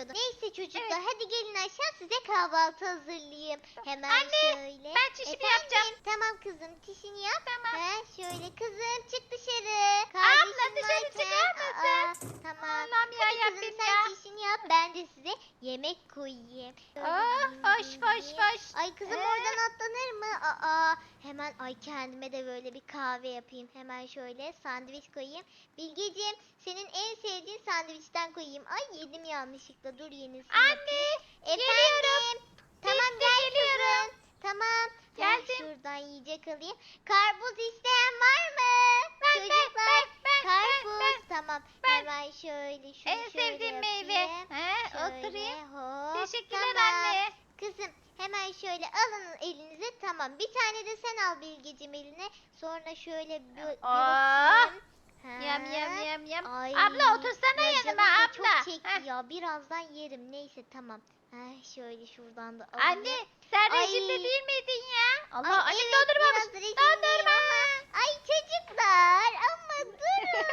gerekiyordu. Neyse çocuklar hadi gelin aşağı size kahvaltı hazırlayayım. Hemen Anne, şöyle. ben çişimi Efendim? yapacağım. Tamam kızım çişini yap. Tamam. Ha, şöyle kızım çık dışarı. Abla, Kardeşin dışarı varken- çıkar mısın? Aa, tamam. Allah'ım ya Hadi kızım sen ya. çişini yap ben de size yemek koyayım. Oh, hoş hoş hoş. Ay kızım Ee? oradan atlanır mı? Aa, hemen ay kendime de böyle bir kahve yapayım. Hemen şöyle sandviç koyayım. Bilgeciğim senin en sevdiğin sandviçten koyayım. Ay yedim yanlışlıkla. Dur yenisini Anne Efendim. Tamam Bekle, gel geliyorum. Tamam. Geldim. şuradan yiyecek alayım. Karpuz isteyen var mı? Ben, ben, Çocuklar. ben, ben, Karpuz. ben, Tamam. ben. Hemen şöyle şunu En şöyle sevdiğim yapayım. meyve. He, Şöyle, oturayım. hop, Teşekkürler tamam. anne. Kızım hemen şöyle alın elinize tamam. Bir tane de sen al Bilgeciğim eline. Sonra şöyle bir, bir Yam yam yam yam. Ay, Abla otursana ya yanıma abla. Çok Heh. ya. Birazdan yerim. Neyse tamam. Ha, şöyle şuradan da alayım. Anne sen Ay. rejimde değil miydin ya? Allah Ay, annem evet, dondurmamış. Dondurma. Ay çocuklar ama durun.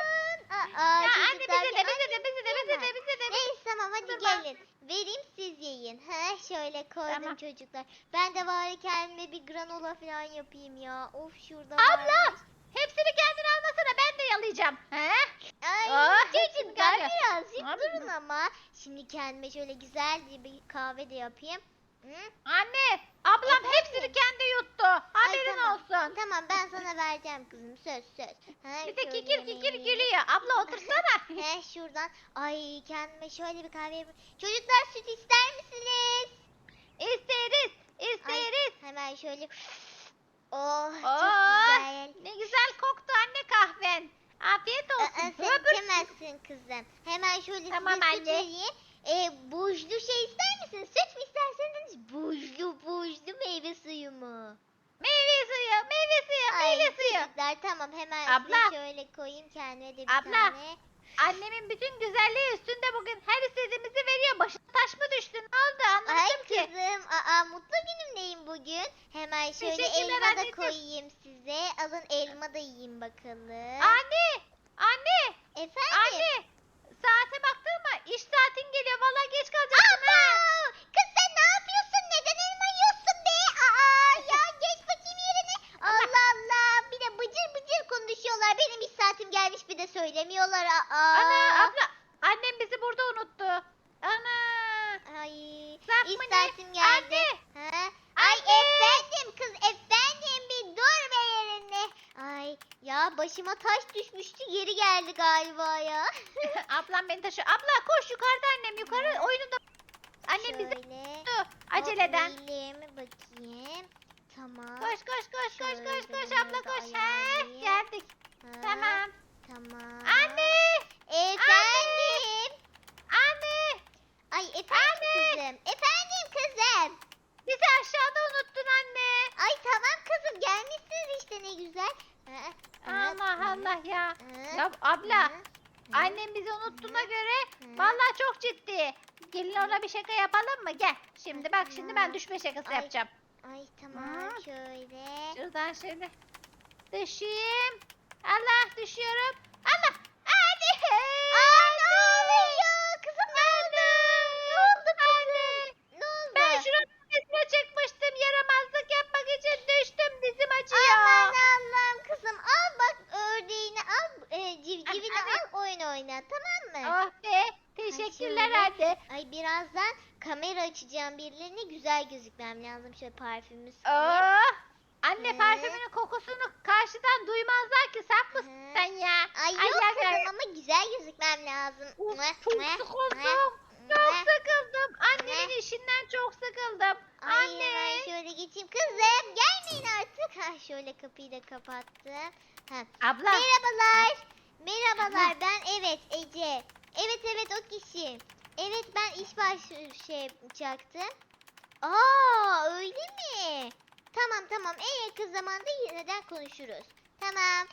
Aa, Ya anne bize de bize de bize de bize de bize de. Neyse tamam hadi Dondurma. gelin. Vereyim siz yiyin. Ha şöyle koydum Tamam. çocuklar. Ben de bari kendime bir granola falan yapayım ya. Of şurada Abla varmış. hepsini almasana yalayacağım. He? Ay Oh, çocuklar hepsini birazcık Abi. durun ama. Şimdi kendime şöyle güzel bir kahve de yapayım. Hı? Anne ablam Efendim? hepsini kendi yuttu. Haberin tamam. olsun. Tamam ben sana vereceğim kızım söz söz. Ha, Bir de şöyle kikir kikir gülüyor. Abla otursana. He şuradan. Ay kendime şöyle bir kahve yapayım. Çocuklar süt ister misiniz? isteriz. isteriz. Hemen şöyle. Oh çok Oh, güzel. Ne güzel koktu anne kahven. Afiyet Aa, olsun. sen Höbür. içemezsin kızım. Hemen şöyle Tamam size süt anne. vereyim. E, buzlu şey ister misiniz? Süt mü isterseniz buzlu buzlu meyve suyu mu? Meyve suyu, meyve suyu, Ay çocuklar tamam hemen Abla. size şöyle koyayım kendime de bir Abla. tane. Annemin bütün güzelliği üstünde bugün her istediğimizi veriyor. Başına taş mı düştü? Ne oldu? Ay Anlamadım ki. kızım aa mutlu günümdeyim bugün. Hemen şöyle Teşekkürler elma da anneciğim. koyayım size. Alın elma da yiyin bakalım. Anne, anne, Efendim? anne. Saate baktın mı? İş saatin geliyor. Vallahi geç kalacaksın Aba! ha. De söylemiyorlar. Aa. Ana, abla. Annem bizi burada unuttu. Ana. Ay. Saatim geldi. Anne. Ha? Ay Anne! efendim kız efendim bir dur be yerine. Ay ya başıma taş düşmüştü geri geldi galiba ya. Ablam beni taşıyor. Abla koş yukarıda annem yukarı. Oyununda. Annem bizi Şöyle. unuttu. Aceleden. Eğileyim, bakayım. Tamam. Koş koş koş koş koş koş abla da koş. He, ayarlayayım. geldik. Ha, Tamam. Tamam. Anne. Efendim. Anne. Ay efendim Anne! kızım. Efendim kızım. Bizi aşağıda unuttun anne. Ay tamam kızım gelmişsiniz işte ne güzel. Ha, ha, Allah Allah ya. ha, Ya abla. ha, ha. Annem bizi unuttuğuna göre Hı. vallahi çok ciddi. Gelin ona bir şaka yapalım mı? Gel. Şimdi bak şimdi ben düşme şakası Ay. yapacağım. Ay tamam Hı. şöyle. Şuradan şöyle. Düşeyim. Allah düşüyorum. Allah. Hadi. Aa ne oluyor? Kızım ne oldu? Ne oldu kızım? Ne oldu? Ben şuranın tepesine çıkmıştım. Yaramazlık yapmak için düştüm. Dizim acıyor. Aman Allah'ım kızım al bak ördeğini al e, civcivini al oyun oyna tamam mı? Oh be. Teşekkürler anne. Ay birazdan kamera açacağım birilerine güzel gözükmem lazım şöyle parfümümü Oh. Anne Hı. parfümünün kokusunu karşıdan duymazlar ki saf mısın sen ya? Ay yok gel. kızım ama güzel gözükmem lazım. Of, çok sıkıldım. Çok sıkıldım. Annemin işinden çok sıkıldım. Ay Anne. hemen şöyle geçeyim. Kızım gelmeyin artık. Ha şöyle kapıyı da kapattım. Ha. Abla. Merhabalar. Merhabalar ben evet Ece. Evet evet o kişi. Evet ben iş başı şey yapacaktım. Aa öyle mi? Tamam tamam en yakın zamanda yeniden konuşuruz. Tamam.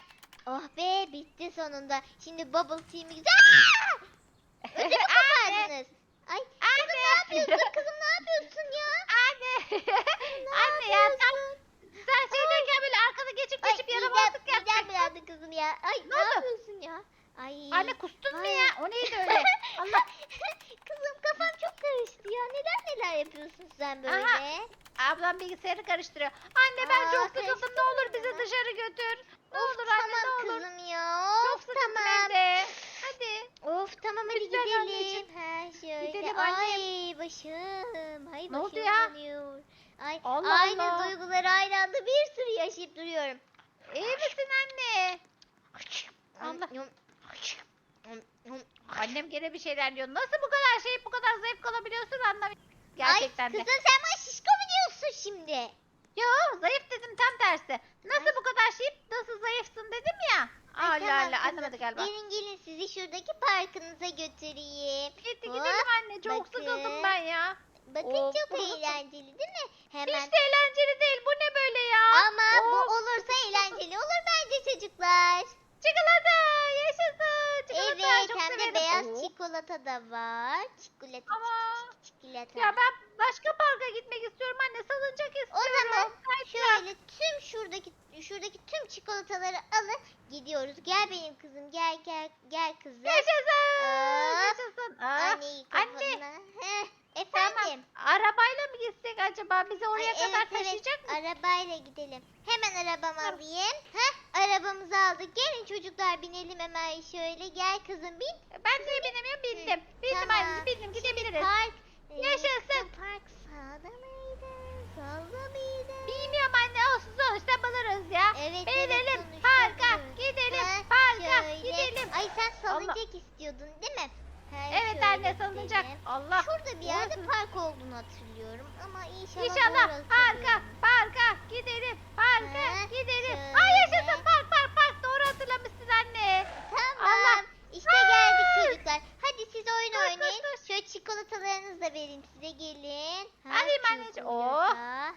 Oh be bitti sonunda. Şimdi bubble tea'mi! Ödümü kopardınız. Ay kızım ne yapıyorsun? Kızım ne yapıyorsun ya? Anne. Ne Anne ya yapıyorsun şeydeyken Anne kustun mu Ay. ya? O neydi öyle? Allah. Kızım kafam çok karıştı ya. Neden neler yapıyorsun sen böyle? Aha. Ablam bilgisayarı karıştırıyor. Anne ben Aa, çok sıkıldım. Ne olur bizi dışarı götür. Ne Of olur anne tamam ne olur. kızım ya. Çok Of sıkıldım tamam. evde. Hadi. Of tamam hadi Lütfen gidelim. anneciğim. Ha şöyle. Gidelim annem. Ay başım. Ay Ne oldu başım ya? dönüyor. Ay Allah aynı Allah. duyguları aynı anda bir sürü yaşayıp duruyorum. İyi misin anne? Allah. Annem gene bir şeyler diyor. Nasıl bu kadar şey bu kadar zevk alabiliyorsun anlamıyorum. Gerçekten Ay de. kızım sen bana şişko mu diyorsun şimdi? Yo zayıf dedim tam tersi. Nasıl Ay. bu kadar şey nasıl zayıfsın dedim ya. Ay, Allah tamam Allah anlamadı galiba. Gelin gelin sizi şuradaki parkınıza götüreyim. Gitti gidelim anne çok bakın. sıkıldım ben ya. Bakın Of, çok burası- eğlenceli değil mi? Hemen. Hiç de eğlenceli değil bu ne böyle ya. Ama bu Of. olursa eğlenceli olur bence çocuklar. Çikolata yaşasın. Çikolata Evet çok hem de severim. beyaz Oo. Çikolata da var. Çikolata Ama çikolata. ya ben başka parka gitmek istiyorum anne salıncak istiyorum. zaman Kaydırak. Şöyle tüm şuradaki şuradaki tüm çikolataları alın gidiyoruz. Gel benim kızım gel gel gel kızım. Yaşasın. Hop. Yaşasın. Aa, Anneyi anne. Heh, Tamam. efendim. Arabayla mı gitsek acaba? Bizi oraya Ay, kadar evet, evet. taşıyacak mı? Arabayla gidelim. Hemen arabamı Tamam. alayım. Heh, arabamızı aldık. Gelin çocuklar binelim hemen şöyle. Gel kızım bin. Ben niye binemiyorum? Bindim. Bindim Tamam. bindim gidebiliriz. Park. e, Yaşasın. Park sağda mıydı? Solda mıydı? Bilmiyorum anne olsun sonuçta buluruz ya. Evet, Binelim evet, parka gidelim Ha, parka şöyle. gidelim. Ay sen salıncak istiyordun değil mi? Ha, Evet anne salınacak. Allah. Şurada bir yerde Orası- park olduğunu hatırlıyorum ama inşallah, İnşallah parka parka gidelim parka Ha, gidelim. şöyle. Ay yaşasın park park park doğru hatırlamışsın anne. Tamam. Allah. İşte geldik çocuklar. Hadi siz oyun Dur, dur, oynayın. dur. Şöyle çikolatalarınızı da vereyim size gelin. Alayım anneciğim. Oh. Ha.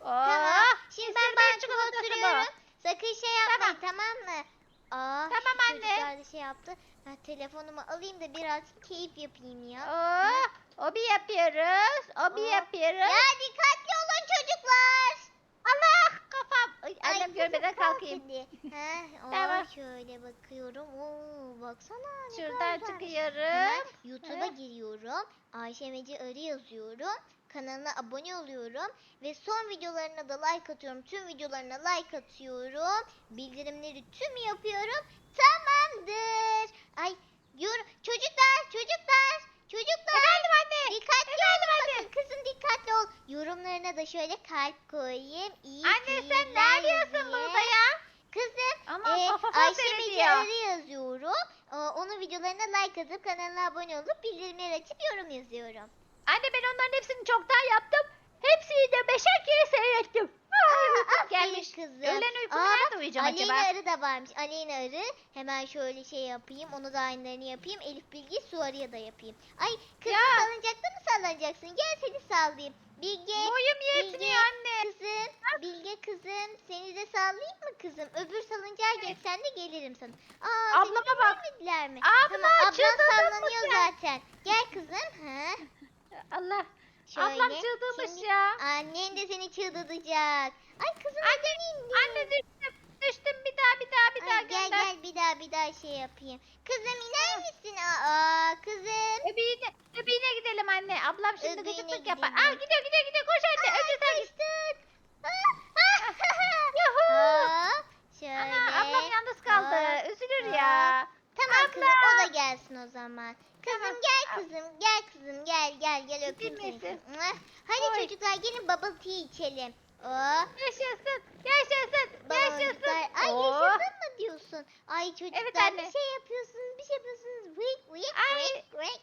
Oh, Tamam. Şimdi kesin ben bu. oturuyorum. Sakın şey yapmayın tamam, mı? Aa, Tamam anne. Çocuklar da şey yaptı. Ben telefonumu alayım da birazcık keyif yapayım ya. Oo, o bir yapıyoruz. O bir Hop. yapıyoruz. Ya dikkatli olun çocuklar. Allah kafam. Ay, Ay, annem kızım, görmeden kalk kalkayım. Heh, Tamam. oo, şöyle bakıyorum. Oo, baksana ne Şuradan kadar çıkıyorum. YouTube'a giriyorum. Ayşe Meci Arı yazıyorum. Kanalına abone oluyorum. Ve son videolarına da like atıyorum. Tüm videolarına like atıyorum. Bildirimleri tüm yapıyorum. Tamamdır. Ay yorum. Çocuklar çocuklar. Çocuklar. Efendim anne. Dikkatli olun bakın. Kızım dikkatli ol. Yorumlarına da şöyle kalp koyayım. İyi Anne sen ne seyirler arıyorsun burada ya? Kızım Aman kafa Ayşe Arı yazıyorum. Ee, onun videolarına like atıp kanalına abone olup bildirimleri açıp yorum yazıyorum. Anne ben onların hepsini çoktan yaptım. Hepsini de beşer kere seyrettim. Aferin gelmiş. kızım. Öğlen uykumu Aa, nerede uyuyacağım Aleyna acaba? Arı da varmış. Aleyna Arı. Hemen şöyle şey yapayım. Onu da aynılarını yapayım. Elif Bilgi Su Arı'ya da yapayım. Ay kızım Ya. salıncakta mı sallanacaksın? Gel seni sallayayım. Bilge. Boyum Bilge. yetmiyor anne. Kızım. Bilge kızım. Seni de sallayayım mı kızım? Öbür salıncağa geç sen de gelirim sana. Aa, Ablama bak. mi? Abla, tamam ablan sallanıyor zaten. Gel kızım. Ha. Allah. Şöyle. Ablam çıldırmış Şimdi ya. Annen de seni çıldırtacak. Ay kızım neden indin? Anne düştüm. Düştüm bir daha bir daha bir daha Ay, gel gönder. gel bir daha bir daha şey yapayım. Kızım iner misin? Aa kızım. Öbeğine, öbeğine gidelim anne. Ablam şimdi Öbeğine gıcıklık yapar. Aa gidiyor gidiyor gidiyor koş anne. Önce sen git. Aa, şöyle. Ana ablam yalnız kaldı. Aa, Üzülür aa. ya. Tamam kızım o Abla. da gelsin o zaman. Kızım gel kızım gel kızım gel gel gel öpeyim seni. Mwah. Hadi Oy. çocuklar gelin bubble tea içelim. Oh. Yaşasın. Yaşasın. Yaşasın. Ay Oo. yaşasın mı diyorsun? Ay çocuklar Evet anne. bir şey yapıyorsunuz bir şey yapıyorsunuz. Vık vık Ay. vık vık.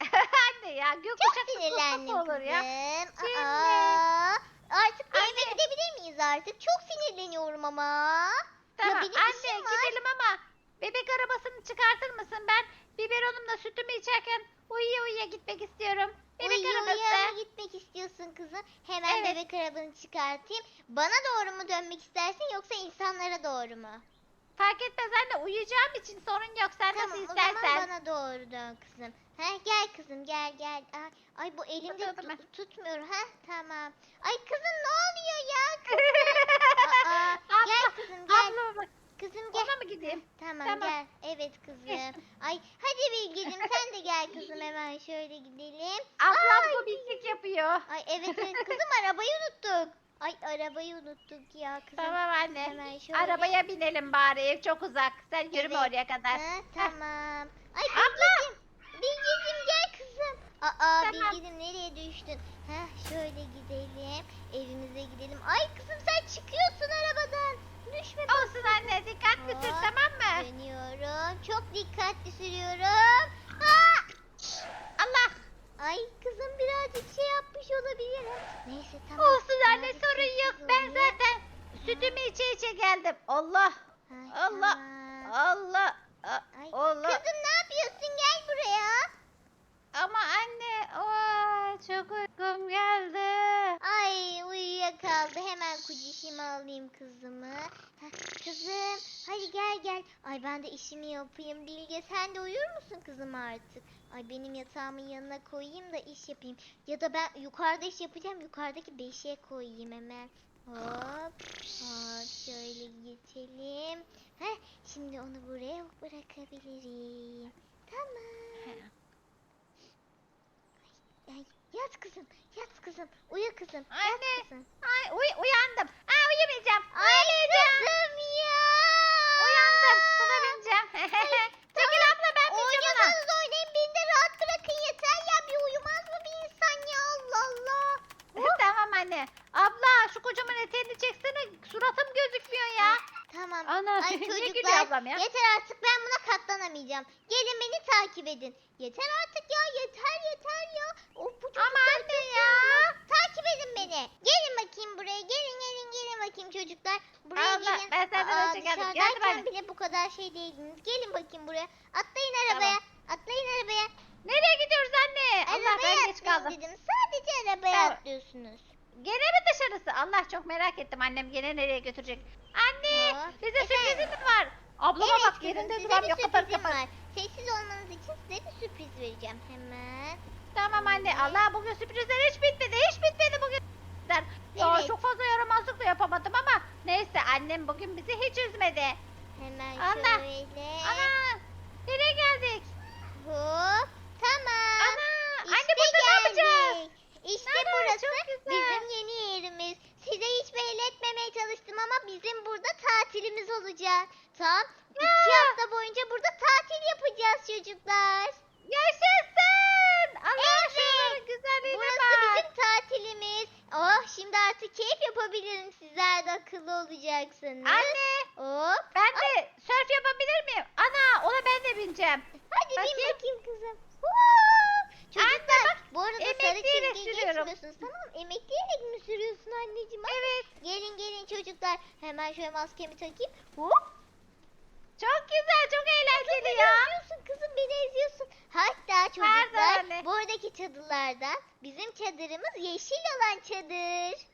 anne ya Çok sinirlendim kutlusu olur ya. kızım. Şimdi. Aa, artık bir eve Anne. gidebilir miyiz artık? Çok sinirleniyorum ama. Tamam benim anne işim var. gidelim ama bebek arabasını çıkartır mısın? Ben biberonumla sütümü içerken uyuya uyuya gitmek istiyorum. Bebek Uyuya arabası. uyuya gitmek istiyorsun kızım? Hemen Evet. bebek arabanı çıkartayım. Bana doğru mu dönmek istersin yoksa insanlara doğru mu? Fark etmez anne uyuyacağım için sorun yok. Sen tamam nasıl o zaman istersen. bana doğru dön kızım. He gel kızım gel gel. Ay, ay bu elimde ben. tut- tutmuyor. Ha tamam. Ay kızım ne oluyor ya? Aa, gel Abla, kızım gel. Abla bak Kızım gel. ona mı gideyim? Tamam, Tamam. gel. evet kızım. Ay hadi Bilgeciğim sen de gel kızım hemen şöyle gidelim. Ablam bu pislik yapıyor. Ay evet evet kızım arabayı unuttuk. Ay arabayı unuttuk ya kızım. Tamam anne. Hemen şöyle. Arabaya binelim bari ev çok uzak. Sen yürüme Evet. oraya kadar. Ha, tamam. Ay Abla. Bilgeciğim gel kızım. Aa Tamam. Bilgeciğim nereye düştün? Heh şöyle gidelim. Evimize gidelim. Ay kızım sen çıkıyorsun arabadan. Düşme bak. Olsun anne dikkatli sür tamam mı? Dönüyorum. Çok dikkatli sürüyorum. Aa! Allah. Ay kızım birazcık şey yapmış olabilirim. Neyse tamam. Olsun anne Birazcık sorun yok. Ben olayım. zaten sütümü içe içe geldim. Allah. Ay, Allah. tamam. Allah. Ay, Allah. Kızım ne yapıyorsun? Gel buraya. Ama anne. Oo, çok uykum geldi. Ay uyuyakaldı. Hemen kucişime alayım kızımı. Heh, kızım hadi gel gel. Ay ben de işimi yapayım. Bilge sen de uyur musun kızım artık? Ay benim yatağımın yanına koyayım da iş yapayım. Ya da ben yukarıda iş yapacağım. Yukarıdaki beşiğe koyayım hemen. Hop hop şöyle geçelim. Heh, şimdi onu buraya bırakabilirim. Tamam. Ay, yat kızım, yat kızım, uyu kızım, Anne. yat kızım. Ay uy uyandım. Aa uyumayacağım. Ay kızım ya. Uyandım. Buna bineceğim. Çekil abla ben ona. Oynuyorsanız oynayın, beni de rahat bırakın yeter ya. Bir uyumaz mı bir insan ya Allah Allah. tamam anne. Abla şu kocaman eteğini çeksene. Suratım gözükmüyor ya. Tamam. Ana Ay ne gülüyor çocuklar ablam ya. yeter artık ben buna katlanamayacağım. Gelin beni takip edin. Yeter artık ya yeter yeter ya. Of bu çocuklar Ama anne ya. Takip edin beni. Gelin bakayım buraya. Gelin gelin gelin bakayım çocuklar. Buraya Allah, gelin. ben senden Aa, önce geldim. Geldim dışarıdayken anne. bile bu kadar şey değildiniz. Gelin bakayım buraya. Atlayın arabaya. Atlayın arabaya. Nereye gidiyoruz anne? Allah arabaya ben geç atlayın kaldım. dedim. Sadece arabaya Tamam. atlıyorsunuz. Gene mi Allah çok merak ettim annem gene nereye götürecek. Anne Ya, bize efendim? sürprizimiz var. Ablama evet bak kızım, yerinde size duram yok kapat sürprizim kapat. var. Sessiz olmanız için size bir sürpriz vereceğim. Hemen. Tamam anne Evet. Allah bugün sürprizler hiç bitmedi hiç bitmedi bugün. sürprizler. Ya Evet. çok fazla yaramazlık da yapamadım ama neyse annem bugün bizi hiç üzmedi. Hemen Allah. şöyle. Ana nereye geldik? Hop. Tamam. Ana İşte anne burada ne yapacağız? geldik. İşte Ana, burası bizim yeni yerimiz. Size hiç belli etmemeye çalıştım ama bizim burada tatilimiz olacak. Tam iki hafta boyunca burada tatil yapacağız çocuklar. Yaşasın. Allah Evet. güzelliğine Burası bak. bizim tatilimiz. Oh şimdi artık keyif yapabilirim. Sizler de akıllı olacaksınız. Anne Hop. ben de sörf yapabilir miyim? Ana ona ben de bineceğim. Hadi bin Bakayım. bakayım kızım. Huu! Çocuklar bak, bu arada sarı emekleyerek çizgi sürüyorum. geçmiyorsunuz tamam mı? Emekleyerek mi sürüyorsun anneciğim? Evet. Gelin gelin çocuklar. Hemen şöyle maskemi takayım. Hop. Çok güzel çok eğlenceli Beni ya. eziyorsun kızım beni eziyorsun. Hatta çocuklar anne. buradaki çadırlardan bizim çadırımız yeşil olan çadır.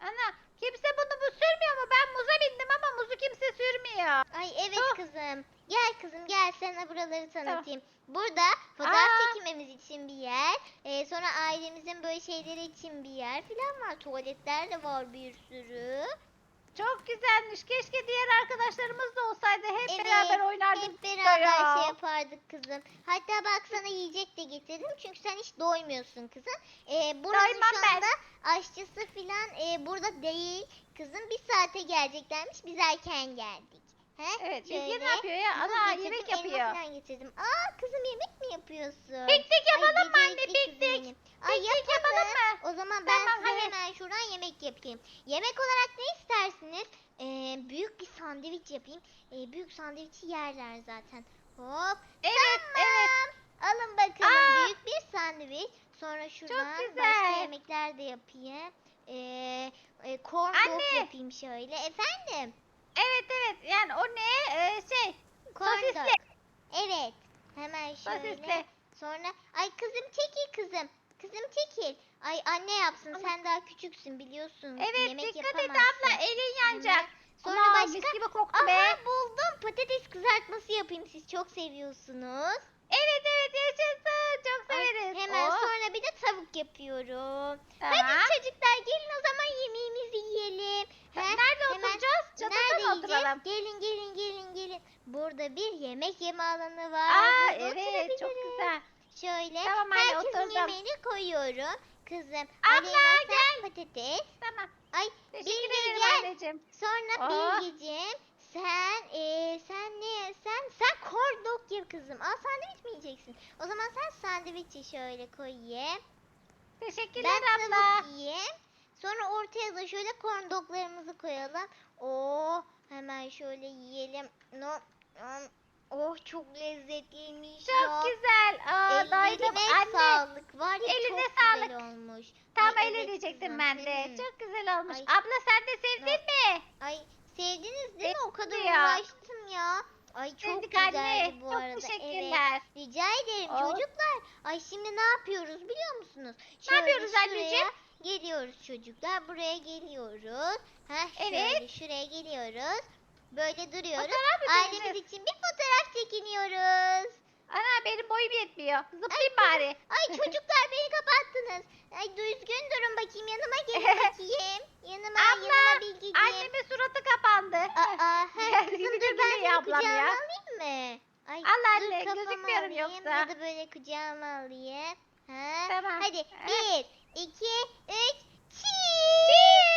Ana kimse bunu bu sürmüyor mu? Ben muza bindim ama muzu kimse sürmüyor. Ay evet Oh. kızım. Gel kızım gel sana buraları tanıtayım. Burada fotoğraf Aa. çekimimiz için bir yer. ee, sonra ailemizin böyle şeyleri için bir yer falan var. Tuvaletler de var bir sürü. Çok güzelmiş. Keşke diğer arkadaşlarımız da olsaydı. Hep Evet, beraber oynardık. Hep beraber ya. şey yapardık kızım. Hatta bak sana yiyecek de getirdim. Çünkü sen hiç doymuyorsun kızım. Ee, buranın Doymam şu ben. anda aşçısı falan e, burada değil. Kızım bir saate geleceklermiş. Biz erken geldik. He? Evet, Bilge Şöyle ne yapıyor ya? muz Ana, getirdim, yemek elma yapıyor. falan getirdim. Aa kızım yemek mi yapıyorsun? Piknik yapalım mı anne? kızım Piknik. Piknik yapalım. mı? O zaman ben Tamam, size hemen şuradan yemek yapayım. Yemek olarak ne istersiniz? Ee, büyük bir sandviç yapayım. Ee, büyük sandviçi yerler zaten. Hop. Evet, tamam. evet. Alın bakalım Aa. büyük bir sandviç. Sonra şuradan başka yemekler de yapayım. Ee, e, corn dog yapayım şöyle. Efendim? Evet evet. Yani o ne? Ee, şey. Sosisli. Evet. Hemen şöyle. Sosisli. Sonra ay kızım çekil kızım. Kızım çekil. Ay anne yapsın. Ama- Sen daha küçüksün biliyorsun. Evet Yemek dikkat et yapamazsın. abla. Elin yanacak. Hemen. Sonra Ana, başka- Mis gibi koktu Aha be. buldum. Patates kızartması yapayım. Siz çok seviyorsunuz. Evet evet yaşasın. Çok Severiz. hemen Oh, sonra bir de tavuk yapıyorum. Tamam. Hadi çocuklar gelin o zaman yemeğimizi yiyelim. Nerede hemen- oturacağız? Çatıda mı oturalım? Gelin gelin gelin gelin. Burada bir yemek yeme alanı var. Aa Burada evet çok güzel. Şöyle Tamam herkesin oturdum. yemeğini koyuyorum. Kızım Abla, sen patates. Tamam. Ay Teşekkür ederim gel. anneciğim. Sonra Aa. Bilgeciğim sen eee sen ne sen sen corn dog ye kızım. Aa sandviç mi yiyeceksin? O zaman sen sandviçi şöyle koy ye. Teşekkürler Ben abla. tavuk yiyeyim. Sonra ortaya da şöyle corn doglarımızı koyalım. Oo hemen şöyle yiyelim. No. um, Oh çok lezzetliymiş Çok ya. güzel. Aa, Ellerine anne. sağlık. Var ya Eline çok sağlık. güzel olmuş. Tam Ay, öyle evet diyecektim ben de. Çok güzel olmuş. Ay. Abla sen de sevdin mi? Ay sevdiniz değil mi? O kadar ya. uğraştım ya. Ay çok Sevdik güzeldi anne. bu Çok arada. Evet. teşekkürler. Rica ederim Oh. çocuklar. Ay şimdi ne yapıyoruz biliyor musunuz? Ne yapıyoruz şuraya anneciğim? Geliyoruz çocuklar. Buraya geliyoruz. Heh, Evet. Şöyle şuraya geliyoruz. Böyle duruyoruz. Ailemiz için bir fotoğraf çekiniyoruz. Ana benim boyum yetmiyor. Zıplayayım bari. Ay çocuklar beni kapattınız. Ay düzgün durun bakayım yanıma gelin bakayım. Yanıma Abla, yanıma bilgiciğim. Annemin suratı kapandı. Aa, he, kızım dur ben seni ablam kucağıma ya. alayım mı? Ay, Al dur anne, kafamı gözükmüyorum alayım yoksa. Ya da böyle kucağıma alayım. Ha? Tamam. Hadi bir, iki, üç. Tamamdır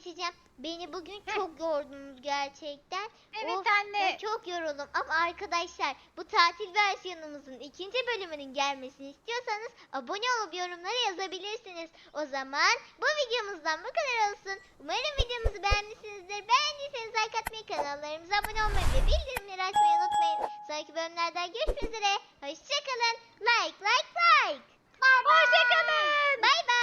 şey. Beni bugün çok yordunuz gerçekten. Evet of, anne. Ben çok yoruldum ama arkadaşlar bu tatil versiyonumuzun ikinci bölümünün gelmesini istiyorsanız abone olup yorumlara yazabilirsiniz. O zaman bu videomuzdan bu kadar olsun. Umarım videomuzu beğenmişsinizdir. Beğendiyseniz like atmayı, kanallarımıza abone olmayı ve bildirimleri açmayı unutmayın. Sonraki bölümlerden görüşmek üzere. Hoşçakalın. Like, like, like. Bye bye. Hoşçakalın. Bye bye.